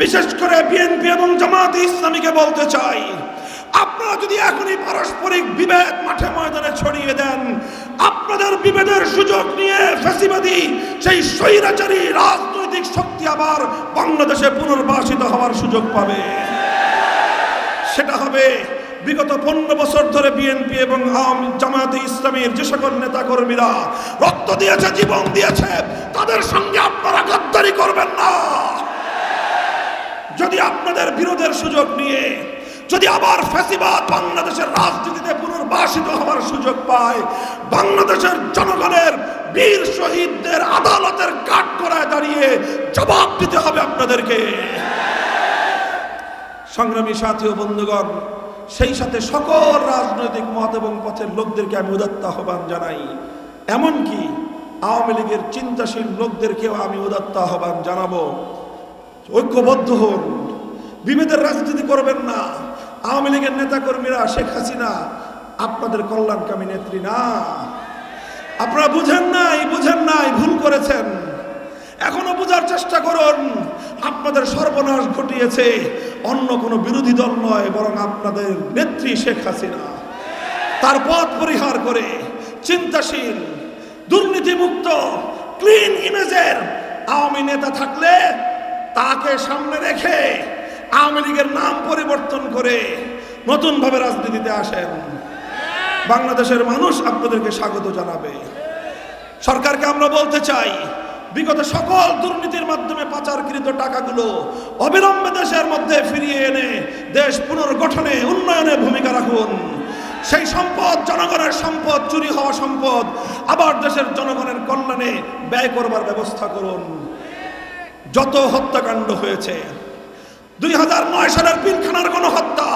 বিশেষ করে বিএনপি এবং জামাতে ইসলামীকে বলতে চাই, আপনারা যদি এখনই পারস্পরিক বিভেদ মাঠে ময়দানে ছড়িয়ে দেন, আপনাদের বিভেদের সুযোগ নিয়ে ফ্যাসিবাদী, সেই স্বৈরাচারী রাজনৈতিক শক্তি আবার বাংলাদেশে পুনর্বাসিত হওয়ার সুযোগ পাবে। সেটা হবে বিগত পনেরো বছর ধরে বিএনপি এবং আওয়ামী জামায়াতে ইসলামীর যে সকল নেতা কর্মীরা রক্ত দিয়েছে, জীবন দিয়েছে, তাদের সঙ্গে আপনারা গাদ্দারি করবেন না যদি আপনাদের বিরোধের সুযোগ নিয়ে যদি আবার ফ্যাসিবাদ বাংলাদেশের রাজনীতিতে পুনর্বাসিত হওয়ার সুযোগ পায়, বাংলাদেশের জনগণের বীর শহীদদের আদালতের কাঠ করায় দাঁড়িয়ে জবাব দিতে হবে আপনাদেরকে। সংগ্রামী সাথী ও বন্ধুগণ, সেই সাথে সকল রাজনৈতিক মত এবং পথের লোকদেরকে আমি উদাত্ত আহ্বান জানাই। এমনকি আওয়ামী লীগের চিন্তাশীল লোকদেরকেও আমি উদাত্ত আহ্বান জানাব। ঐক্যবদ্ধ হন। বিভেদের রাজনীতি করবেন না। আওয়ামী লীগের নেতাকর্মীরা, শেখ হাসিনা, আপনাদের কল্যাণকামী নেত্রী না। আপনারা বুঝেন নাই বুঝেন নাই, ভুল করেছেন। এখনও বোঝার চেষ্টা করুন, আপনাদের সর্বনাশ ঘটিয়েছে। অন্য কোনো বিরোধী দল নয়, বরং আপনাদের নেত্রী শেখ হাসিনা। তার পথ পরিহার করে চিন্তাশীল, দুর্নীতিমুক্ত ক্লিন ইমেজের আওয়ামী নেতা থাকলে তাকে সামনে রেখে আওয়ামী লীগের নাম পরিবর্তন করে নতুনভাবে রাজনীতিতে আসেন। বাংলাদেশের মানুষ আপনাদেরকে স্বাগত জানাবে। সরকারকে আমরা বলতে চাই, বিগত সকল দুর্নীতির মাধ্যমে পাচারকৃত টাকাগুলো অবিলম্বে দেশের মধ্যে ফিরিয়ে এনে দেশ পুনর্গঠনে উন্নয়নে ভূমিকা রাখুন। সেই সম্পদ, জনগণের সম্পদ, চুরি হওয়া সম্পদ আবার দেশের জনগণের কল্যাণে ব্যয় করবার ব্যবস্থা করুন। যত হত্যাকাণ্ড হয়েছে দুই হাজার নয় সালের পিলখানার গণহত্যা,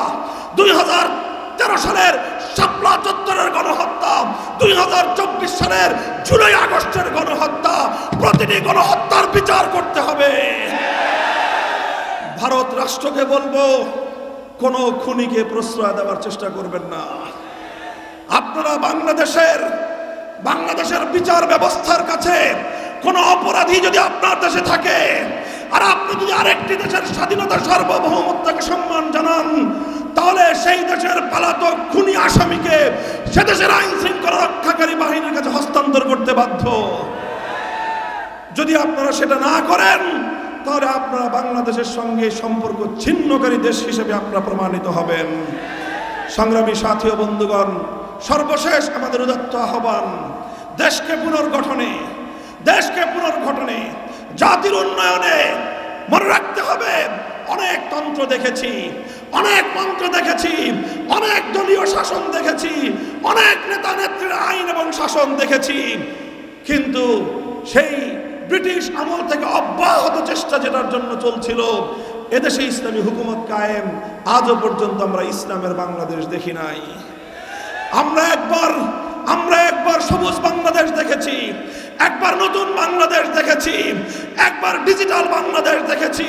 দুই হাজার তেরো সালের শাপলা চত্বরের গণহত্যা, দুই হাজার চব্বিশ সালের জুলাই আগস্টের গণহত্যা, প্রতিটি গণহত্যার বিচার করতে হবে। ভারত রাষ্ট্রকে বলব, কোনো খুনিকে প্রশ্রয় দেওয়ার চেষ্টা করবেন না। আপনারা বাংলাদেশের বাংলাদেশের বিচার ব্যবস্থার কাছে কোনো অপরাধী যদি আপনার দেশে থাকে আর আপনি যদি আরেকটি দেশের স্বাধীনতা সার্বভৌমত্বকে সম্মান জানান, তাহলে সেই দেশের পালাতক খুনি আসামিকে সে দেশের আইন শৃঙ্খলা রক্ষাকারী বাহিনীর কাছে হস্তান্তর করতে বাধ্য। যদি আপনারা সেটা না করেন, তাহলে আপনারা বাংলাদেশের সঙ্গে সম্পর্ক ছিন্নকারী দেশ হিসেবে আপনারা প্রমাণিত হবেন। সংগ্রামী সাথী ও বন্ধুগণ, সর্বশেষ আমাদের উদাত্ত আহ্বান, দেশকে পুনর্গঠনে দেশকে পুনর্গঠনে, জাতির উন্নয়নে মনে রাখতে হবে। অনেক তন্ত্র দেখেছি, অনেক মন্ত্র দেখেছি, অনেক দলীয় শাসন দেখেছি, অনেক নেতা নেত্রীর আইন এবং শাসন দেখেছি। কিন্তু সেই ব্রিটিশ আমল থেকে অব্যাহত চেষ্টা যেটার জন্য চলছিল, এদেশে ইসলামী হুকুমত কায়েম, আজও পর্যন্ত আমরা ইসলামের বাংলাদেশ দেখি নাই। আমরা একবার, আমরা একবার সবুজ বাংলাদেশ দেখেছি, একবার নতুন বাংলাদেশ দেখেছি, একবার ডিজিটাল বাংলাদেশ দেখেছি।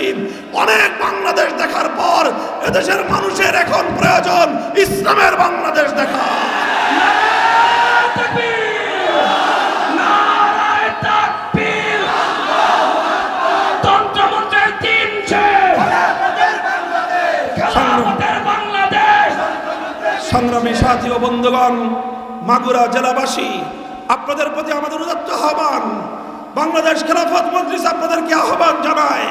অনেক বাংলাদেশ দেখার পর এদেশের মানুষের এখন প্রয়োজন ইসলামের বাংলাদেশ দেখা। সংগ্রামী সাথী ও বন্ধুগণ মাগুরা জেলাবাসী, আপনাদের প্রতি আমাদের উদাত্ত আহ্বান। বাংলাদেশ খেলাফত মজলিস আপনাদেরকে আহ্বান জানায়,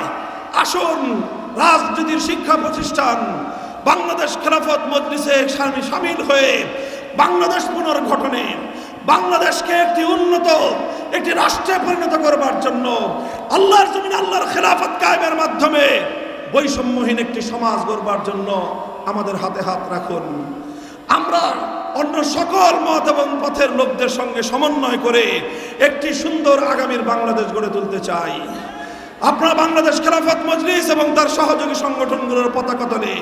আসুন রাজনীতির শিক্ষা প্রতিষ্ঠান, বাংলাদেশ খেলাফত মজলিসে সামি- সামিল হয়ে বাংলাদেশ পুনর্গঠনে, বাংলাদেশকে একটি উন্নত, একটি রাষ্ট্রে পরিণত করবার জন্য আল্লাহর জমিন আল্লাহর খেলাফত কায়েমের মাধ্যমে বৈষম্যহীন একটি সমাজ গড়বার জন্য আমাদের হাতে হাত রাখুন। আমরা অন্য সকল মত এবং পথের লোকদের সঙ্গে সমন্বয় করে একটি সুন্দর আগামীর বাংলাদেশ গড়ে তুলতে চাই। আপনারা বাংলাদেশ খেলাফত মজলিস এবং তার সহযোগী সংগঠনগুলোর পতাকা তলে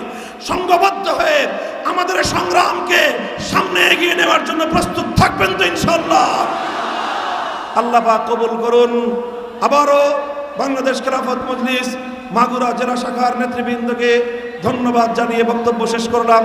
সংঘবদ্ধ হয়ে আমাদের সংগ্রামকে সামনে এগিয়ে নেওয়ার জন্য প্রস্তুত থাকবেন তো ইনশাল্লাহ আল্লাহ কবুল করুন। আবারও বাংলাদেশ খেলাফত মজলিস মাগুরা জেলা শাখার নেতৃবৃন্দকে ধন্যবাদ জানিয়ে বক্তব্য শেষ করলাম।